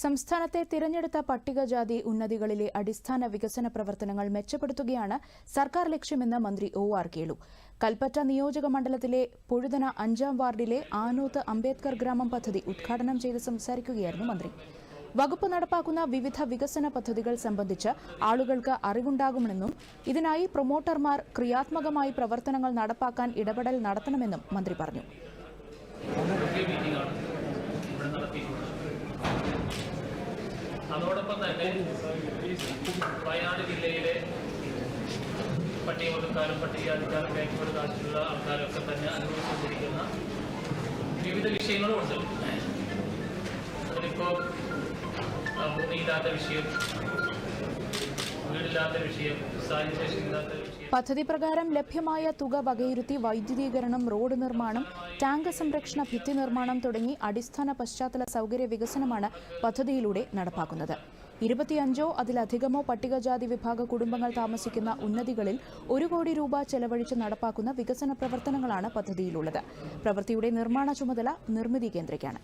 സംസ്ഥാനത്തെ തിരഞ്ഞെടുത്ത പട്ടികജാതി ഉന്നതികളിലെ അടിസ്ഥാന വികസന പ്രവർത്തനങ്ങൾ മെച്ചപ്പെടുത്തുകയാണ് സർക്കാർ ലക്ഷ്യമെന്ന് മന്ത്രി ഒ ആർ കേളു. കൽപ്പറ്റ നിയോജക മണ്ഡലത്തിലെ പൊഴുതന അഞ്ചാം വാർഡിലെ ആനൂത്ത് അംബേദ്കർ ഗ്രാമം പദ്ധതി ഉദ്ഘാടനം ചെയ്ത് സംസാരിക്കുകയായിരുന്നു മന്ത്രി. വകുപ്പ് നടപ്പാക്കുന്ന വിവിധ വികസന പദ്ധതികൾ സംബന്ധിച്ച് ആളുകൾക്ക് അറിവുണ്ടാകുമെന്നും ഇതിനായി പ്രൊമോട്ടർമാർ ക്രിയാത്മകമായി പ്രവർത്തനങ്ങൾ നടപ്പാക്കാൻ ഇടപെടൽ നടത്തണമെന്നും മന്ത്രി പറഞ്ഞു. അതോടൊപ്പം തന്നെ വയനാട് ജില്ലയിലെ പട്ടികവർഗക്കാരും പട്ടികജാതിക്കാരും കയറ്റുമതി കാശിലുള്ള ആൾക്കാരൊക്കെ തന്നെ അനുഭവിച്ചുകൊണ്ടിരിക്കുന്ന വിവിധ വിഷയങ്ങളുമുണ്ട് അതിലിപ്പോൾ ഭൂമിയില്ലാത്ത വിഷയം പദ്ധതി പ്രകാരം ലഭ്യമായ തുക വകയിരുത്തി വൈദ്യുതീകരണം റോഡ് നിർമ്മാണം ടാങ്ക് സംരക്ഷണ ഭിത്തി നിർമ്മാണം തുടങ്ങി അടിസ്ഥാന പശ്ചാത്തല സൗകര്യ വികസനമാണ് പദ്ധതിയിലൂടെ നടപ്പാക്കുന്നത്. ഇരുപത്തിയഞ്ചോ അതിലധികമോ പട്ടികജാതി വിഭാഗ കുടുംബങ്ങൾ താമസിക്കുന്ന ഉന്നതികളിൽ ഒരു കോടി രൂപ ചെലവഴിച്ച് നടപ്പാക്കുന്ന വികസന പ്രവർത്തനങ്ങളാണ് പദ്ധതിയിലുള്ളത്. പ്രവൃത്തിയുടെ നിർമ്മാണ ചുമതല നിർമ്മിതി കേന്ദ്രയ്ക്കാണ്.